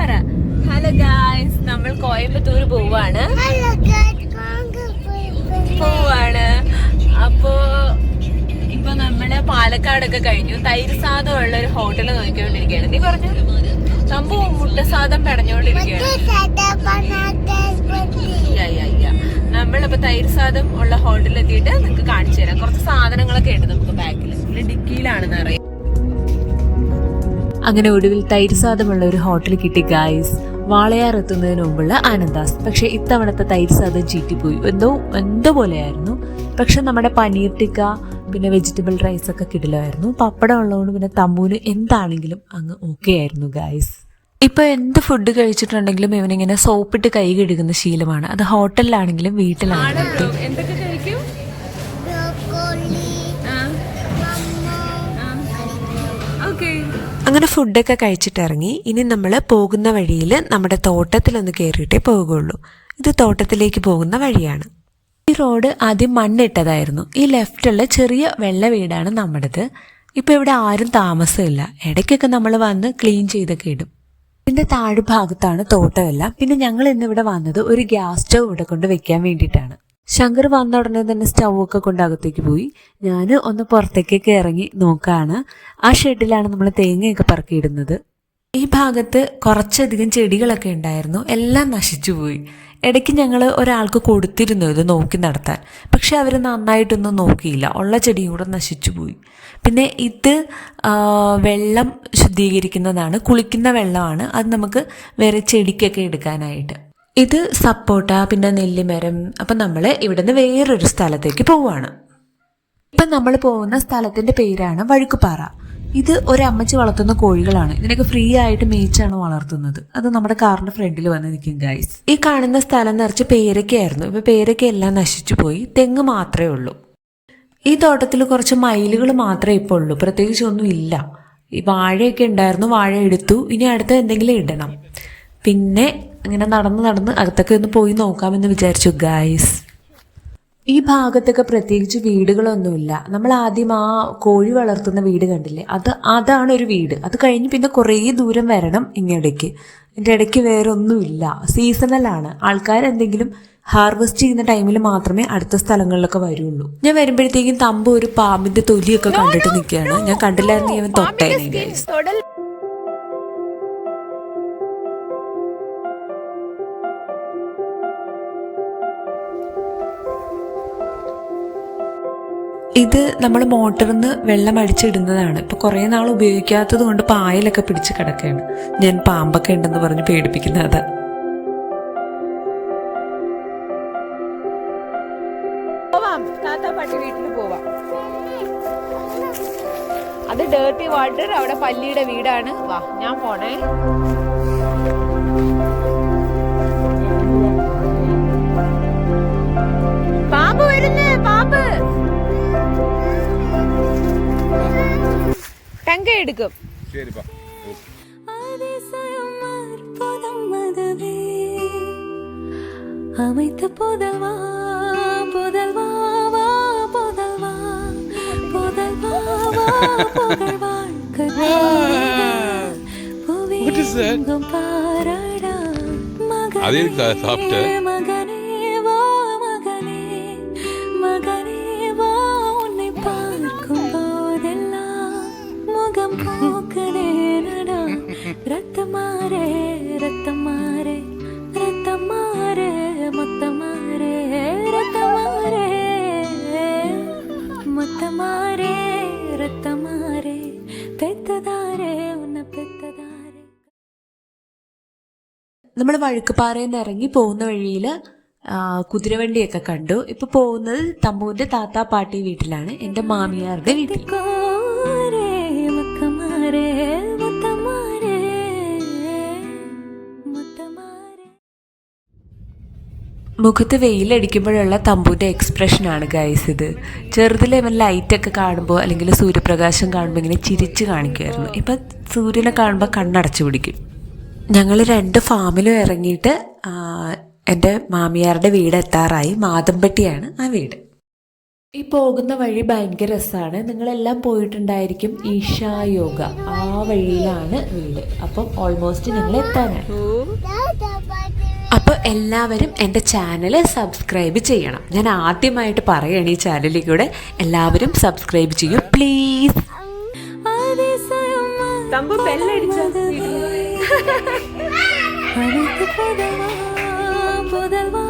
പറ. Hello guys നമ്മൾ കോയമ്പത്തൂർ പോവാണ്. പോവാണ്. അപ്പോ ഇപ്പൊ നമ്മൾ പാലക്കാടൊക്കെ കഴിഞ്ഞു. തൈര് സാധം ഉള്ള ഒരു ഹോട്ടൽ നോക്കിക്കൊണ്ടിരിക്കുകയാണ്. നീ പറഞ്ഞു? സംഭവം മുട്ടസാദം പടഞ്ഞോണ്ടിരിക്കുകയാണ് നമ്മളിപ്പോ തൈര് സാദം ഉള്ള ഹോട്ടലിൽ എത്തിയിട്ട് നിങ്ങൾക്ക് കാണിച്ചു തരാം. കുറച്ച് സാധനങ്ങളൊക്കെ ഉണ്ട് നമുക്ക് ബാക്കിൽ ഡിക്കിയിലാണ് നിറയെ. അങ്ങനെ ഒടുവിൽ തൈര് സാദമുള്ള ഒരു ഹോട്ടൽ കിട്ടി ഗായ്സ് വാളയാർ എത്തുന്നതിന് മുമ്പുള്ള ആനന്ദാസ്. പക്ഷെ ഇത്തവണത്തെ തൈര് സാദം ചീറ്റിപ്പോയി എന്തോ എന്തോ പോലെയായിരുന്നു. പക്ഷെ നമ്മുടെ പനീർ ടിക്ക പിന്നെ വെജിറ്റബിൾ റൈസ് ഒക്കെ കിടിലായിരുന്നു. പപ്പടം ഉള്ളതുകൊണ്ട് പിന്നെ തമ്മൂന് എന്താണെങ്കിലും അങ്ങ് ഓക്കെ ആയിരുന്നു ഗായ്സ് ഇപ്പൊ എന്ത് ഫുഡ് കഴിച്ചിട്ടുണ്ടെങ്കിലും ഇവനിങ്ങനെ സോപ്പിട്ട് കൈ കഴുകുന്ന ശീലമാണ്. അത് ഹോട്ടലിലാണെങ്കിലും വീട്ടിലാണെങ്കിലും. അങ്ങനെ ഫുഡൊക്കെ കഴിച്ചിട്ട് ഇറങ്ങി ഇനി നമ്മൾ പോകുന്ന വഴിയിൽ നമ്മുടെ തോട്ടത്തിലൊന്ന് കയറിയിട്ടേ പോകുള്ളൂ. ഇത് തോട്ടത്തിലേക്ക് പോകുന്ന വഴിയാണ്. ഈ റോഡ് ആദ്യം മണ്ണിട്ടതായിരുന്നു. ഈ ലെഫ്റ്റുള്ള ചെറിയ വെള്ള വീടാണ് നമ്മുടേത്. ഇപ്പോൾ ഇവിടെ ആരും താമസമില്ല. ഇടയ്ക്കൊക്കെ നമ്മൾ വന്ന് ക്ലീൻ ചെയ്തൊക്കെ ഇടും. ഇതിന്റെ താഴ്ഭാഗത്താണ് തോട്ടമെല്ലാം. പിന്നെ ഞങ്ങൾ ഇന്നിവിടെ വന്നത് ഒരു ഗ്യാസ് സ്റ്റവ് ഇവിടെ കൊണ്ട് വെക്കാൻ വേണ്ടിയിട്ടാണ്. ശങ്കർ വന്ന ഉടനെ തന്നെ സ്റ്റൗവൊക്കെ കൊണ്ട് അകത്തേക്ക് പോയി. ഞാൻ ഒന്ന് പുറത്തേക്കൊക്കെ ഇറങ്ങി നോക്കാണ്. ആ ഷെഡിലാണ് നമ്മൾ തേങ്ങയൊക്കെ പറക്കിയിടുന്നത്. ഈ ഭാഗത്ത് കുറച്ചധികം ചെടികളൊക്കെ ഉണ്ടായിരുന്നു. എല്ലാം നശിച്ചു പോയി. ഇടയ്ക്ക് ഞങ്ങൾ ഒരാൾക്ക് കൊടുത്തിരുന്നു ഇത് നോക്കി നടത്താൻ. പക്ഷെ അവർ നന്നായിട്ടൊന്നും നോക്കിയില്ല. ഉള്ള ചെടിയും കൂടെ നശിച്ചു പോയി. പിന്നെ ഇത് വെള്ളം ശുദ്ധീകരിക്കുന്നതാണ്. കുളിക്കുന്ന വെള്ളമാണ്. അത് നമുക്ക് വേറെ ചെടിക്കൊക്കെ എടുക്കാനായിട്ട്. ഇത് സപ്പോട്ട പിന്നെ നെല്ലിമരം. അപ്പം നമ്മൾ ഇവിടുന്ന് വേറൊരു സ്ഥലത്തേക്ക് പോവുകയാണ് ഇപ്പം നമ്മൾ പോകുന്ന സ്ഥലത്തിന്റെ പേരാണ് വഴുക്കുപാറ. ഇത് ഒരു അമ്മച്ചി വളർത്തുന്ന കോഴികളാണ്. ഇതിനൊക്കെ ഫ്രീ ആയിട്ട് മേച്ചാണ് വളർത്തുന്നത്. അത് നമ്മുടെ കാറിന്റെ ഫ്രണ്ടിൽ വന്ന് നിൽക്കും ഗൈസ് ഈ കാണുന്ന സ്ഥലം നിറച്ച് പേരക്കയായിരുന്നു. ഇപ്പൊ പേരക്ക എല്ലാം നശിച്ചു പോയി. തെങ്ങ് മാത്രമേ ഉള്ളൂ. ഈ തോട്ടത്തിൽ കുറച്ച് മയിലുകൾ മാത്രമേ ഇപ്പോൾ ഉള്ളൂ. പ്രത്യേകിച്ച് ഒന്നും ഇല്ല. ഈ വാഴയൊക്കെ ഉണ്ടായിരുന്നു. വാഴ എടുത്തു. ഇനി അടുത്ത എന്തെങ്കിലും ഇടണം. പിന്നെ ഇങ്ങനെ നടന്ന് നടന്ന് അകത്തൊക്കെ ഒന്ന് പോയി നോക്കാമെന്ന് വിചാരിച്ചു ഗായ്സ് ഈ ഭാഗത്തൊക്കെ പ്രത്യേകിച്ച് വീടുകളൊന്നുമില്ല. നമ്മൾ ആദ്യം ആ കോഴി വളർത്തുന്ന വീട് കണ്ടില്ലേ? അത് അതാണ് ഒരു വീട്. അത് കഴിഞ്ഞ് പിന്നെ കുറേ ദൂരം വരണം ഇങ്ങടയ്ക്ക് എന്റെ ഇടയ്ക്ക് വേറെ ഒന്നുമില്ല സീസണലാണ് ആൾക്കാർ എന്തെങ്കിലും ഹാർവെസ്റ്റ് ചെയ്യുന്ന ടൈമിൽ മാത്രമേ അടുത്ത സ്ഥലങ്ങളിലൊക്കെ വരുള്ളൂ. ഞാൻ വരുമ്പോഴത്തേക്കും തമ്പ് ഒരു പാമ്പിന്റെ തൊലിയൊക്കെ കണ്ടിട്ട് നിൽക്കുകയാണ്. ഞാൻ കണ്ടില്ലായിരുന്നു ഇവൻ തൊട്ടേനെ ഇത് നമ്മൾ മോട്ടറിൽ നിന്ന് വെള്ളം അടിച്ചിടുന്നതാണ്. ഇപ്പൊ കുറേ നാൾ ഉപയോഗിക്കാത്തത് കൊണ്ട് പായലൊക്കെ പിടിച്ച് കിടക്കുകയാണ്. ഞാൻ പാമ്പൊക്കെ ഉണ്ടെന്ന് പറഞ്ഞ് പേടിപ്പിക്കുന്നത്. അത് ഡേർട്ടി വാട്ടർ അവിടെ പല്ലിയുടെ വീടാണ്. വാ ഞാൻ പോണേ. പാമ്പ് വരുന്നേ പാമ്പ്. தங்க எடுக்கும் சரிப்பா. அமைத்த புதல்வா புதல்வா புதல்வா. புதல்வா புகழ்வாழ்க்கை பாராடா மகன் சாப்பிட்ட. പെത്തതാരെ നമ്മൾ വഴുക്കുപാറയിൽ നിന്ന് ഇറങ്ങി പോകുന്ന വഴിയിൽ കുതിരവണ്ടിയൊക്കെ കണ്ടു. ഇപ്പൊ പോകുന്നത് തമ്മുവിന്റെ താത്താ പാട്ടി വീട്ടിലാണ്. എന്റെ മാമിയാരുടെ വീട്ടിൽ മുഖത്ത് വെയിലടിക്കുമ്പോഴുള്ള തമ്പൂന്റെ എക്സ്പ്രഷനാണ് ഗൈസ് ഇത്. ചെറുതിലെ ഇവൻ ലൈറ്റൊക്കെ കാണുമ്പോൾ അല്ലെങ്കിൽ സൂര്യപ്രകാശം കാണുമ്പോൾ ഇങ്ങനെ ചിരിച്ച് കാണിക്കുമായിരുന്നു ഇപ്പം സൂര്യനെ കാണുമ്പോൾ കണ്ണടച്ചു പിടിക്കും. ഞങ്ങൾ രണ്ട് ഫാമിലും ഇറങ്ങിയിട്ട് എന്റെ മാമിയാരുടെ വീട് എത്താറായി. മാതമ്പട്ടിയാണ് ആ വീട്. ഈ പോകുന്ന വഴി ഭയങ്കര രസമാണ് നിങ്ങളെല്ലാം പോയിട്ടുണ്ടായിരിക്കും ഈശായോഗ ആ വഴിയിലാണ് വീട്. അപ്പം ഓൾമോസ്റ്റ് ഞങ്ങൾ അപ്പോൾ എല്ലാവരും എന്റെ ചാനൽ സബ്സ്ക്രൈബ് ചെയ്യണം. ഞാൻ ആദ്യമായിട്ട് പറയുകയാണ് ഈ ചാനലിൽ കൂടെ. എല്ലാവരും സബ്സ്ക്രൈബ് ചെയ്യും പ്ലീസ് പുതൽവാ